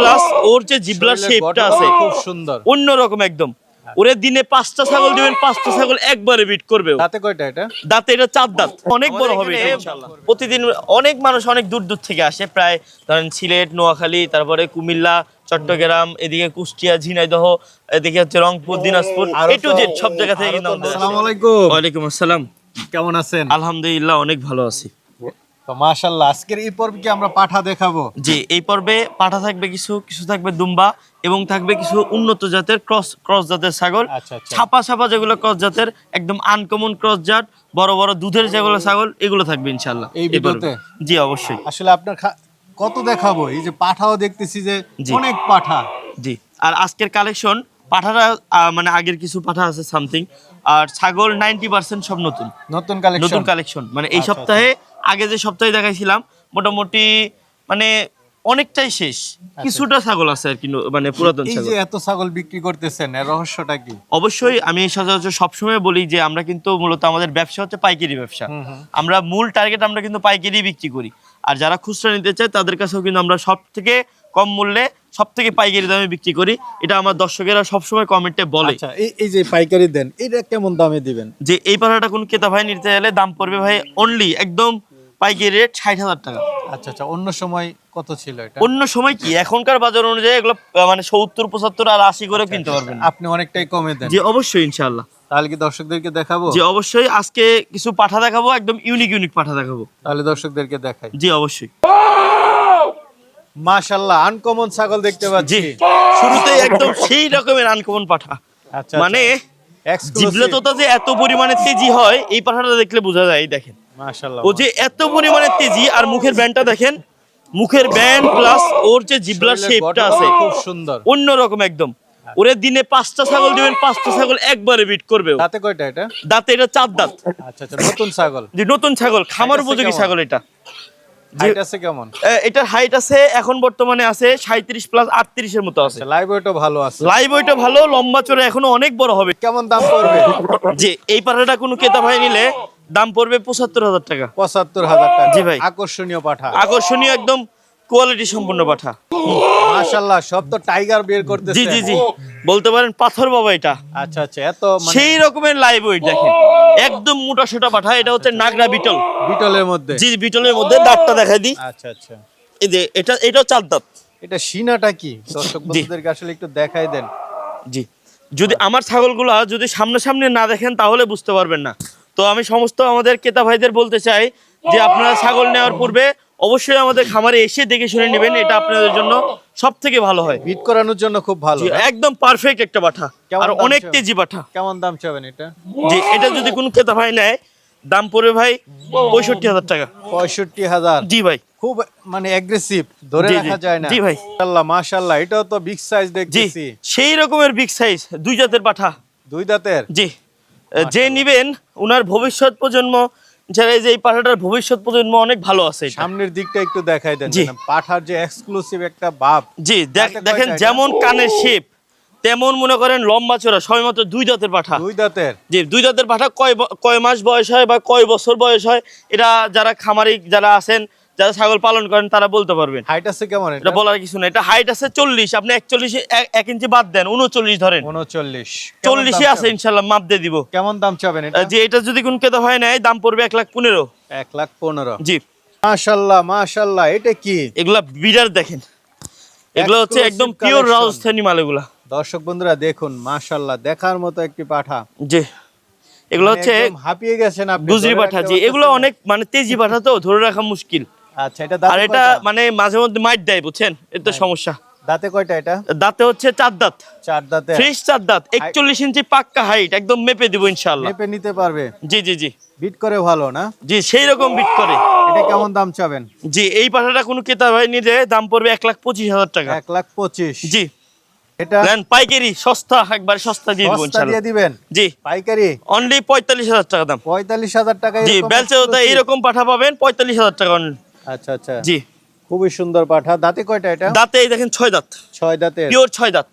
Plus ওর যে জিবলার শেপটা আছে খুব সুন্দর। অন্যরকম একদম। ওরে দিনে পাঁচটা ছাগল দিবেন পাঁচটা ছাগল একবারে বিট করবে। তাতে কয়টা এটা? দাঁতে এটা চার দাঁত। অনেক বড় হবে ইনশাআল্লাহ। প্রতিদিন অনেক মানুষ অনেক দূর দূর থেকে আসে প্রায় ধরেন সিলেট নোয়াখালী তারপরে কুমিল্লা চট্টগ্রাম এদিকে কুষ্টিয়া ঝিনাইদহ এদিকে হচ্ছে Rangpur Dinajpur A to Z সব জায়গা থেকে কিন্তু আসসালামু আসে। আলাইকুম। ওয়ালাইকুম আসসালাম। কেমন আছেন? আলহামদুলিল্লাহ অনেক ভালো আছি। তো মাশাআল্লাহ আজকের এই পর্বে কি আমরা পাঠা দেখাবো। জি এই পর্বে পাঠা থাকবে কিছু কিছু থাকবে দুম্বা এবং থাকবে কিছু উন্নত জাতের ক্রস ক্রস জাতের ছাগল। আচ্ছা, আচ্ছা। ছাপা ছাপা যেগুলো ক্রস জাতের একদম আনকমন ক্রস জাত বড় বড় দুধের যেগুলো ছাগল এগুলো থাকবে ইনশাল্লাহ এই ভিডিওতে? জি অবশ্যই। আসলে আপনার কত দেখাবো? এই যে পাঠাও দেখতেছি যে অনেক পাঠা। জি আর আজকের কালেকশন পাঠাটা মানে আগের কিছু পাঠা আছে সামথিং আর ছাগল নাইনটি পার্সেন্ট সব নতুন। নতুন কালেকশন নতুন কালেকশন মানে এই আচ্ছা, সপ্তাহে আগে যে সপ্তাহে দেখাইছিলাম মোটামুটি মানে অনেকটাই শেষ। কিছুটা ছাগল আছে আর কি মানে পুরাতন এই ছাগল। যে এত ছাগল বিক্রি করতেছেন এর রহস্যটা কি? অবশ্যই আমি সচরাচর সবসময় বলি যে আমরা কিন্তু মূলত আমাদের ব্যবসা হচ্ছে পাইকারি ব্যবসা। আমরা মূল টার্গেট আমরা কিন্তু পাইকারি বিক্রি করি। আর যারা খুচরা নিতে চায় তাদের কাছেও কিন্তু আমরা সব থেকে কম মূল্যে সব থেকে পাইকারি দামে বিক্রি করি। এটা আমার দর্শকেরা সবসময় কমেন্টে বলে। আচ্ছা এই এই যে পাইকারি দেন এটা কেমন দামে দিবেন? যে এই পাড়াটা কোন ক্রেতা ভাই নিতে গেলে দাম পড়বে ভাই অনলি একদম পাইকারি রেট ষাট হাজার টাকা। আচ্ছা আচ্ছা অন্য সময় কত ছিল এটা? অন্য সময় কি? এখনকার বাজার অনুযায়ী এগুলো মানে সত্তর পঁচাত্তর আর আশি করে কিনতে পারবেন। আপনি অনেকটাই কমে দেন। জি অবশ্যই ইনশাল্লাহ তাহলে কি দর্শকদেরকে দেখাবো? জি অবশ্যই আজকে কিছু পাঠা দেখাবো একদম ইউনিক ইউনিক পাঠা দেখাবো। তাহলে দর্শকদেরকে দেখাই। জি অবশ্যই। মাশাআল্লাহ আনকমন ছাগল দেখতে পাচ্ছি। শুরুতেই একদম সেই রকমের আনকমন পাঠা। আচ্ছা মানে এক্সক্লুসিভ জিবলাততা যে এত পরিমাণে তেজি হয় এই পাঠাটা দেখলে বোঝা যায় দেখেন। ও যে এত পরিমাণে তেজি আর মুখের ব্যান্ডটা দেখেন মুখের ব্যান্ড প্লাস ওর যে জিবলার শেপটা আছে খুব সুন্দর। অন্যরকম একদম। ওরে দিনে পাঁচটা ছাগল দিবেন পাঁচটা ছাগল একবারে বিট করবে। তাতে কয়টা এটা? দাঁতে এটা চার দাঁত। আচ্ছা আচ্ছা নতুন ছাগল। যে নতুন ছাগল খামার উপযোগী ছাগল এটা। হাইট আছে কেমন? এটার হাইট আছে এখন বর্তমানে আছে সাঁত্রিশ প্লাস আটত্রিশের মতো আছে। লাইভ ওয়েটও ভালো আছে। লাইভ ভালো লম্বা চড়ে এখনও অনেক বড় হবে। কেমন দাম পড়বে? যে এই পাঠাটা কোনো ক্রেতা ভাই নিলে দাম পড়বে পঁচাত্তর হাজার টাকা। পঁচাত্তর হাজার টাকা। জি ভাই। আকর্ষণীয় পাঠা। আকর্ষণীয় একদম কোয়ালিটি সম্পন্ন পাঠা। মাশাআল্লাহ সব তো টাইগার বের করতেছে। জি জি জি। বলতে পারেন পাথর বাবা এটা। আচ্ছা আচ্ছা এত মানে সেই রকমের লাইভ ওয়েট দেখেন। একদম মোটা সোটা পাঠা এটা হচ্ছে নাগরা বিটল। বিটলের মধ্যে? জি বিটলের মধ্যে দাঁতটা দেখাই দিই। আচ্ছা আচ্ছা। এই যে এটা এটাও চার দাঁত। এটা সিনাটা কি? দর্শক বন্ধুদেরকে আসলে একটু দেখাই দেন। জি। যদি আমার ছাগলগুলা যদি সামনাসামনি না দেখেন তাহলে বুঝতে পারবেন না। তো আমি সমস্ত আমাদের ক্রেতা ভাইদের বলতে চাই যে আপনারা ছাগল নেওয়ার পূর্বে অবশ্যই আমাদের খামারে এসে দেখে শুনে নেবেন এটা আপনাদের জন্য সব থেকে ভালো হয়। বিট করানোর জন্য খুব ভালো একদম পারফেক্ট একটা পাঠা আর অনেক তেজি পাঠা কেমন দাম চাবেন এটা? জি এটা যদি কোনো ক্রেতা ভাই নেয় দাম পড়বে ভাই পঁয়ষট্টি হাজার টাকা। পঁয়ষট্টি হাজার? জি ভাই। খুব মানে অ্যাগ্রেসিভ ধরে। রাখা যায় না। জি ভাই। মাশাআল্লাহ মাশাআল্লাহ এটাও তো বিগ সাইজ জি দেখতেছি। সেই রকমের বিগ সাইজ দুই জাতের পাঠা দুই দাঁতের? জি। যে নিবেন উনার ভবিষ্যৎ প্রজন্ম যারা এই যে এই পাঠাটার ভবিষ্যৎ প্রজন্ম অনেক ভালো আছে সামনের দিকটা একটু দেখাই দেন পাঠার যে এক্সক্লুসিভ একটা ভাব জি দেখেন যেমন কানের শেপ তেমন মনে করেন লম্বা চড়া সবাই মাত্র দুই দাঁতের পাঠা। দুই দাঁতের? জি দুই দাঁতের পাঠা কয় কয় মাস বয়স হয় বা কয় বছর বয়স হয় এটা যারা খামারি যারা আছেন যারা ছাগল পালন করেন তারা বলতে পারবেন। হাইট আছে কেমন এটা? বলার কিছু না এটা হাইট আছে চল্লিশ আপনি একচল্লিশ এক ইঞ্চি বাদ দেন উনচল্লিশ ধরেন। উনচল্লিশ। চল্লিশে আছে? ইনশাল্লাহ মাপ দিয়ে দিব। কেমন দাম চাবেন যে এটা যদি কোন কেতা হয় নেয় দাম পড়বে এক লাখ পনেরো। এক লাখ পনেরো। জি। মাশাল্লাহ মাশাল্লাহ এটা কি? এগুলা বিডার দেখেন। এগুলো হচ্ছে একদম পিওর রাজস্থানী মাল এগুলা। দর্শক বন্ধুরা দেখুন মাশাল্লাহ দেখার মতো একটি পাঠা। জি এগুলো মানে হচ্ছে হাঁপিয়ে গেছেন আপনি গুজরি পাঠা জি এগুলো অনেক মানে তেজি পাঠা তো ধরে রাখা মুশকিল। আচ্ছা এটা আর এটা মানে মাঝে মধ্যে মাইট দেয় বুঝছেন? এটা সমস্যা। দাঁতে কয়টা এটা? দাঁতে হচ্ছে চার দাঁত। চার দাঁতে। ফ্রেশ চার দাঁত একচল্লিশ ইঞ্চি পাক্কা হাইট একদম মেপে দিব ইনশাল্লাহ মেপে নিতে পারবে। জি জি জি। বিট করে ভালো না? জি সেই রকম বিট করে। এটা কেমন দাম চাবেন? জি এই পাঠাটা কোনো ক্রেতা ভাই নিলে দাম পড়বে এক লাখ পঁচিশ হাজার টাকা। এক লাখ পঁচিশ। জি। এটা দেন পাইকারি সস্তা একবার সস্তা দিয়ে দিব সস্তা দিয়ে দিবেন? জি। পাইকারি? অনলি পঁয়তাল্লিশ হাজার টাকা দাম। জি এরকম পাঠা পাবেন টাকা আচ্ছা আচ্ছা। জি। খুবই সুন্দর পাঠা। দাঁতে কয়টা এটা? দাঁতে এই দেখেন ছয় দাঁত। ছয় দাঁতের। পিওর ছয় দাঁত।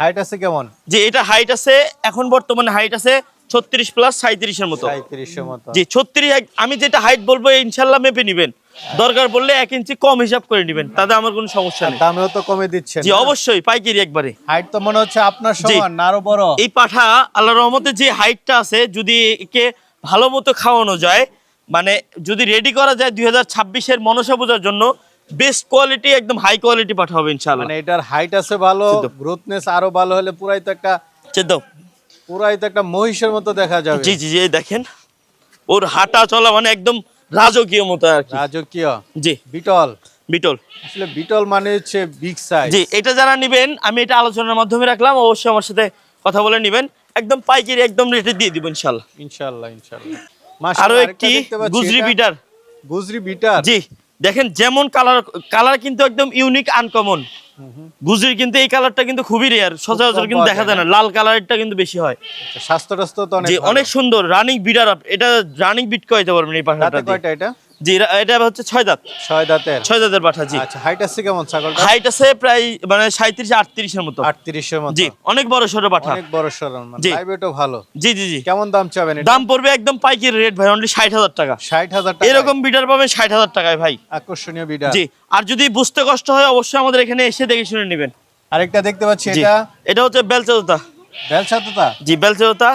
হাইট আছে কেমন? যে এটা হাইট আছে এখন বর্তমানে হাইট আছে ছত্রিশ প্লাস সাঁত্রিশের মতো। সাঁত্রিশের মতো। জি ছত্রিশ আমি যেটা হাইট বলব ইনশাল্লাহ মেপে নিবেন। দরকার পড়লে এক ইঞ্চি কম হিসাব করে নেবেন তাতে আমার কোনো সমস্যা নেই। দামেও তো কমে দিচ্ছেন জি অবশ্যই পাইকারি একবারে। হাইট তো মনে হচ্ছে আপনার সমান আরও বড়। এই পাঠা আল্লাহ রহমতে যে হাইটটা আছে যদি একে ভালো মতো খাওয়ানো যায় মানে যদি রেডি করা যায় দুই হাজার ছাব্বিশের মনসা পূজার জন্য বেস্ট কোয়ালিটি একদম হাই কোয়ালিটি পাঠা হবে ইনশাল্লাহ মানে এটার হাইট আছে ভালো। গ্রোথনেস আরও ভালো হলে পুরাই তো একটা চেদ পুরাই তো একটা মহিষের মতো দেখা যাবে। জি জি জি দেখেন। ওর হাঁটা চলা মানে একদম রাজকীয় মতো আর কি। রাজকীয়? জি। বিটল? বিটল। আসলে বিটল মানে হচ্ছে বিগ সাইজ জি এটা যারা নেবেন আমি এটা আলোচনার মাধ্যমে রাখলাম অবশ্যই আমার সাথে কথা বলে নেবেন। একদম পাইকারি একদম রেটে দিয়ে দিব ইনশাল্লাহ। ইনশাআল্লাহ ইনশাআল্লাহ আরও একটি গুজরি বিটার। গুজরি বিটার? জি দেখেন যেমন কালার কালার কিন্তু একদম ইউনিক আনকমন গুজরির কিন্তু এই কালারটা কিন্তু খুবই রেয়ার সচরাচর কিন্তু দেখা যায় না। লাল কালারটা কিন্তু বেশি হয়। আচ্ছা, স্বাস্থ্য অনেক অনেক সুন্দর রানিং বিডার এটা রানিং বিট কয়তে পারবেন এই পাশাটা কয়টা এটা? জি এটা হচ্ছে ছয় দাঁত। ছয় দাঁতের। ছয় দাঁতের পাঠা জি। আচ্ছা হাইট আছে কেমন ছাগলটা হাইট আছে প্রায় মানে সাঁত্রিশ আটত্রিশের মতো। আটত্রিশের মতো। জি অনেক বড় সড়ো পাঠা অনেক বড় সরন জি। লাইভ ভালো। জি জি জি। কেমন দাম চাবেন দাম পড়বে একদম পাইকারি রেট ভাই অনলি ষাট হাজার টাকা। ষাট হাজার টাকা এরকম বিটার পাবেন ষাট হাজার টাকায় ভাই। আকর্ষণীয় বিডার জি আর যদি বুঝতে কষ্ট হয় অবশ্যই আমাদের এখানে এসে দেখে শুনে নেবেন। আরেকটা দেখতে পাচ্ছি এটা। এটা হচ্ছে বেলচাদা বেলসাততা জি বেলচাদা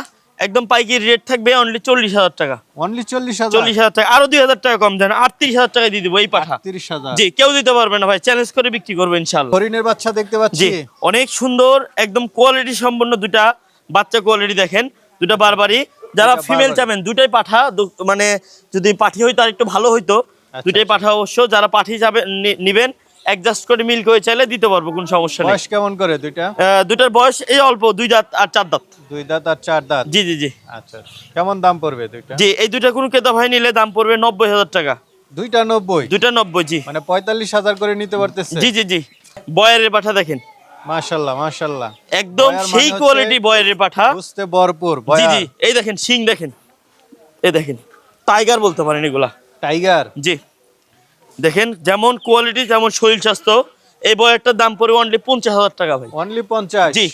একদম পাইকারি রেট থাকবে অনলি চল্লিশ হাজার টাকা। অনলি চল্লিশ হাজার? চল্লিশ হাজার টাকা আরও দুই হাজার টাকা কম দেন আটত্রিশ হাজার টাকা দিয়ে দিবো এই পাঠা। তিরিশ হাজার। জি কেউ দিতে পারবে না ভাই চ্যালেঞ্জ করে বিক্রি করব ইনশাল্লাহ হরিণের বাচ্চা দেখতে পাচ্ছি। অনেক সুন্দর একদম কোয়ালিটি সম্পন্ন দুটা বাচ্চা কোয়ালিটি দেখেন দুটা বারবারই। যারা ফিমেল। চাবেন দুটাই পাঠা মানে যদি পাঠি হইতো আর একটু ভালো হইতো। আচ্ছা, দুটাই পাঠা অবশ্য যারা পাঠি যাবেন নিবেন অ্যাডজাস্ট করে মিল করে চাইলে দিতে পারব কোনো সমস্যা নেই। বয়স কেমন করে দুইটা? দুইটার বয়স এই অল্প দুই দাঁত আর চার দাঁত। দুই দাঁত আর চার দাঁত? জি জি জি। আচ্ছা কেমন দাম পড়বে দুইটা? জি এই দুইটা কোনো ক্রেতা ভাই নিলে দাম পড়বে নব্বই হাজার টাকা। দুইটা নব্বই? দুইটা নব্বই জি। মানে পঁয়তাল্লিশ হাজার করে নিতে পারতেছে? জি জি জি। বয়ারের পাঠা দেখেন। মাশাল্লাহ মাশাল্লাহ। একদম বয়ার মানে সেই কোয়ালিটি বয়ারের পাঠা। বুঝতে ভরপুর জি জি। এই দেখেন সিং দেখেন। এই দেখেন। টাইগার বলতে পারেন এগুলা। টাইগার জি। দেখেন যেমন কোয়ালিটি যেমন শরীর স্বাস্থ্য এই বয়ারটার দাম পড়বে অনলি পঞ্চাশ হাজার টাকা ভাই। অনলি পঞ্চাশ? জি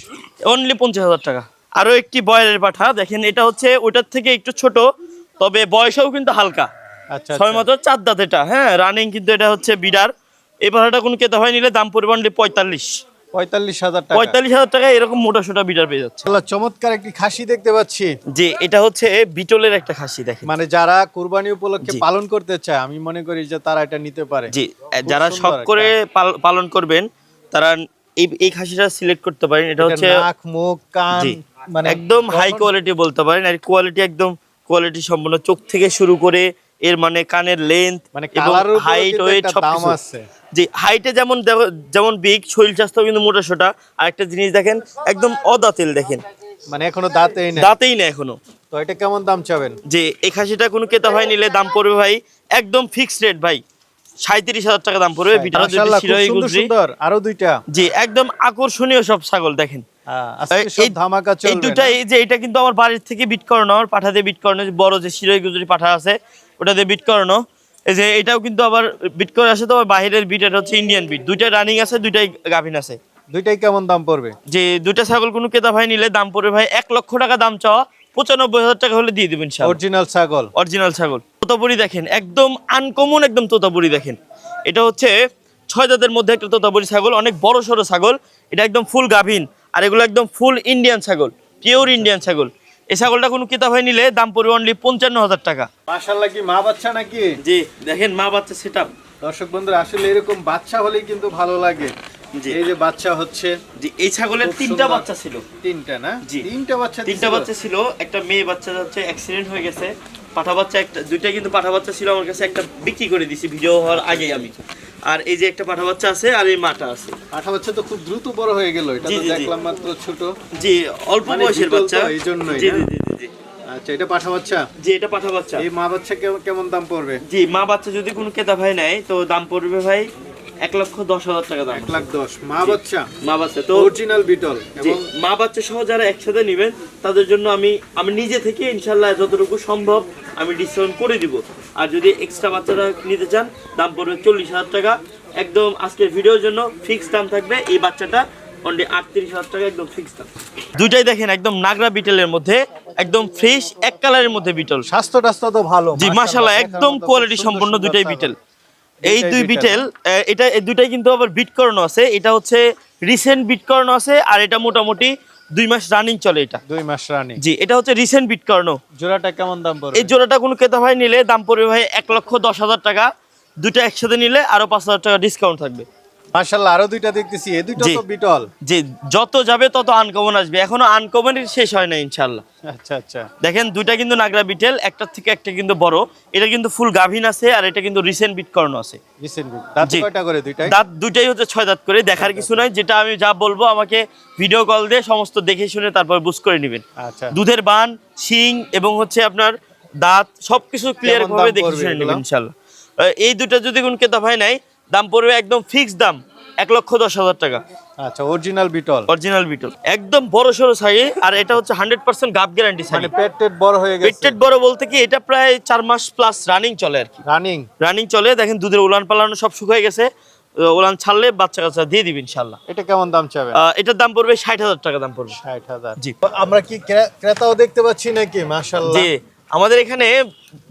অনলি পঞ্চাশ হাজার টাকা। আরও একটি বয়ারের পাঠা দেখেন এটা হচ্ছে ওটার থেকে একটু ছোট তবে বয়সেও কিন্তু হালকা। আচ্ছা ছয় আচ্ছা। মাত্র চার দাঁত এটা হ্যাঁ রানিং কিন্তু এটা হচ্ছে বিডার এই পাঠাটা কোনো কেতা হয় নিলে দাম পড়বে অনলি পঁয়তাল্লিশ। পঁয়তাল্লিশ হাজার টাকা। পঁয়তাল্লিশ হাজার টাকা এরকম মোটা সোটা বিডার পেয়ে যাচ্ছে। চমৎকার একটি খাসি দেখতে পাচ্ছি। যে এটা হচ্ছে বিটলের একটা খাসি দেখেন। মানে যারা কুরবানি উপলক্ষে পালন করতে চায় আমি মনে করি যে তারা এটা নিতে পারে। জি যারা শখ করে পালন করবেন তারা এই এই খাসিটা সিলেক্ট করতে পারেন। এটা হচ্ছে নাক মুখ কান মানে একদম হাই কোয়ালিটি বলতে পারেন। আর কোয়ালিটি একদম কোয়ালিটি সম্পূর্ণ চোখ থেকে শুরু করে এর মানে কানের লেন্থ মানে হাইট ওয়েট সব আছে। জি হাইটে যেমন যেমন বিগ শরীর স্বাস্থ্য কিন্তু মোটা সোটা। আর একটা জিনিস দেখেন একদম অদাতেল দেখেন। মানে এখনও দাঁতেই নেই। দাঁতেই না এখনও। তো এটা কেমন দাম চাবেন? যে এই খাসিটা কোনো কেতা ভাই নিলে দাম পড়বে ভাই একদম ফিক্সড রেট ভাই। সাঁত্রিশ হাজার টাকা দাম পড়বে সুন্দর আরও দুইটা। জি একদম আকর্ষণীয় সব ছাগল দেখেন। হ্যাঁ, এই- ধামাকা এই চলবে দুটা এই যে এটা কিন্তু আমার বাড়ির থেকে বিট করানো আমার পাঠা দিয়ে বিট করানো বড় যে শিরোই গুজরি পাঠা আছে বিট করানো। এই যে এটাও কিন্তু আবার বিট করে আসে তো আবার বাইরের বিট এটা হচ্ছে ইন্ডিয়ান বিট দুইটা রানিং আছে দুইটাই গাভিন আছে। দুইটাই কেমন দাম পড়বে? যে দুইটা ছাগল কোনো কেতা ভাই নিলে দাম পড়বে ভাই এক লক্ষ টাকা দাম চাওয়া পঁচানব্বই হাজার টাকা হলে দিয়ে দেবেন অরিজিনাল ছাগল। অরিজিনাল ছাগল। তোতাপুরি দেখেন একদম আনকমন একদম তোতাপুরি দেখেন। এটা হচ্ছে ছয় জাতের মধ্যে একটা তোতাপুরি ছাগল অনেক বড় সড়ো ছাগল। এটা একদম ফুল গাভিন আর এগুলো একদম ফুল ইন্ডিয়ান ছাগল পিওর ইন্ডিয়ান ছাগল। এই ছাগলটা কোনো কিতাব হয়ে নিলে দাম পড়বে অনলি পঞ্চান্ন হাজার টাকা। মাশাআল্লাহ কি মা বাচ্চা নাকি? জি দেখেন মা বাচ্চা সেট দর্শক বন্ধুরা আসলে এরকম বাচ্চা হলেই কিন্তু ভালো লাগে। এই যে বাচ্চা হচ্ছে জি এই ছাগলের তিনটা বাচ্চা ছিল। তিনটা না? জি। তিনটা বাচ্চা তিনটা বাচ্চা ছিল একটা মেয়ে বাচ্চা হচ্ছে অ্যাক্সিডেন্ট হয়ে গেছে। পাঠা বাচ্চা একটা দুইটা কিন্তু পাঠা বাচ্চা ছিল আমার কাছে একটা বিক্রি করে দিছি ভিডিও হওয়ার আগেই আমি। আর এই যে একটা পাঠা বাচ্চা আছে আর এই মাটা আছে। পাঠা বাচ্চা তো খুব দ্রুত বড় হয়ে গেল এটা তো। দেখলাম মাত্র ছোট। জি অল্প মানে বয়সের বাচ্চা। এই জন্যই, জি জি জি আচ্ছা এটা পাঠা বাচ্চা? জি এটা পাঠা বাচ্চা। এই মা বাচ্চা কেমন- কেমন দাম পড়বে? জি মা বাচ্চা যদি কোনো কেতা ভাই নেয় তো দাম পড়বে ভাই এক লক্ষ দশ হাজার টাকা দাম এক লাখ দশ। মা বাচ্চা? মা বাচ্চা। তো অরিজিনাল বিটল এবং মা বাচ্চা সহ যারা একসাথে নেবেন তাদের জন্য আমি আমি নিজে থেকে ইনশাল্লাহ যতটুকু সম্ভব আমি ডিসকাউন্ট করে দিব। আর যদি এক্সট্রা বাচ্চারা নিতে চান দাম পড়বে চল্লিশ হাজার টাকা। একদম আজকের ভিডিওর জন্য ফিক্সড দাম থাকবে। এই বাচ্চাটা অনলি আটত্রিশ হাজার টাকা একদম ফিক্সড দাম। দুইটাই দেখেন একদম নাগরা বিটেলের মধ্যে একদম ফ্রেশ এক কালারের মধ্যে বিটল স্বাস্থ্য টাস্থ্য তো ভালো জি মাশাল্লাহ দেখার একদম কোয়ালিটি সম্পন্ন দুইটাই। বিটেল এই দুই বিটেল। এটা এই দুইটাই কিন্তু আবার বিট করানো আছে। এটা হচ্ছে রিসেন্ট বিট করানো আছে আর এটা মোটামুটি দুই মাস রানিং চলে এটা। দুই মাস রানিং জি এটা হচ্ছে রিসেন্ট বিট করানো। জোড়াটা কেমন দাম পড়বে? এই জোড়াটা কোনো ক্রেতা ভাই নিলে দাম পড়বে ভাই এক লক্ষ দশ হাজার টাকা। দুটো একসাথে নিলে আরও পাঁচ হাজার টাকা ডিসকাউন্ট থাকবে। মাশাআল্লাহ আরও দুইটা দেখতেছি। এই দুইটা তো বিটল। যে যত যাবে তত আনকমন আসবে। এখনও আনকমনের শেষ হয় না ইনশাল্লাহ আচ্ছা আচ্ছা। দেখেন দুইটা কিন্তু নাগরা বিটেল একটার থেকে একটা কিন্তু বড়। এটা কিন্তু ফুল গাভিন আছে আর এটা কিন্তু রিসেন্ট বিট করানো আছে। রিসেন্ট বিট। দাঁত কয়টা করে দুইটাই? দাঁত দুইটাই হচ্ছে ছয় দাঁত করে দেখার কিছু নাই। যেটা আমি যা বলব আমাকে ভিডিও কল দিয়ে সমস্ত দেখে শুনে তারপর বুঝ করে নেবেন। আচ্ছা। দুধের বান শিং এবং হচ্ছে আপনার দাঁত সবকিছু ক্লিয়ার ভাবে দেখে শুনে নেবেন এগুলা? ইনশাল্লাহ এই দুটো যদি কোন ক্রেতা ভাই নাই দাম পড়বে একদম ফিক্স দাম এক লক্ষ দশ হাজার টাকা। আচ্ছা অরিজিনাল বিটল অরিজিনাল বিটল একদম বড় সড়ো সাইজ আর এটা হচ্ছে হান্ড্রেড পার্সেন্ট গাপ গ্যারান্টি সাইজ মানে পেট টেট বড় হয়ে গেছে। পেটেড বড় বলতে কি এটা প্রায় চার মাস প্লাস রানিং চলে আর কি। রানিং রানিং চলে দেখেন দুধের উলান পালানো সব শুকিয়ে গেছে। উলান ছাড়লে বাচ্চা কাচ্চা দিয়ে দিবেন ইনশাল্লাহ এটা কেমন দাম চাবে এটার দাম পড়বে ষাট হাজার টাকা দাম পড়বে। ষাট হাজার। জি। আমরা কি ক্রেতাও দেখতে পাচ্ছি নাকি? মাশাল্লাহ যে আমাদের এখানে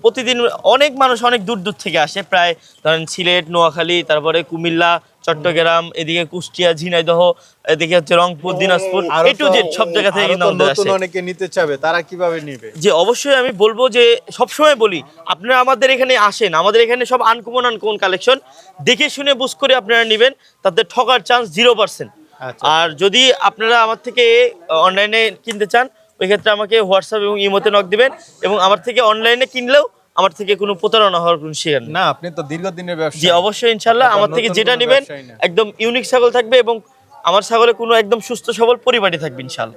প্রতিদিন অনেক মানুষ অনেক দূর দূর থেকে আসে। প্রায় ধরেন সিলেট নোয়াখালী তারপরে কুমিল্লা চট্টগ্রাম এদিকে কুষ্টিয়া ঝিনাইদহ এদিকে হচ্ছে রংপুর দিনাজপুর আরও এ টু জেড সব জায়গা থেকে কিন্তু আমাদের আসে। অনেকে নিতে চাবে তারা কীভাবে নিবে? যে অবশ্যই আমি বলব যে সবসময় বলি আপনারা আমাদের এখানে আসেন আমাদের এখানে সব আনকমন আনকমন কালেকশন দেখে শুনে বুঝ করে আপনারা নেবেন তাতে ঠকার চান্স জিরো পার্সেন্ট আর যদি আপনারা আমার থেকে অনলাইনে কিনতে চান ওই ক্ষেত্রে আমাকে হোয়াটসঅ্যাপ এবং ইমোতে নক দিবেন এবং আমার থেকে অনলাইনে কিনলেও আমার থেকে কোনো প্রতারণা হওয়ার কোনো শেয়ার না আপনি তো দীর্ঘদিনের ব্যবসা জি অবশ্যই ইনশাল্লাহ আমার থেকে যেটা নেবেন একদম ইউনিক ছাগল থাকবে এবং আমার ছাগলে কোনো একদম সুস্থ সবল পরিবারই থাকবে ইনশাল্লাহ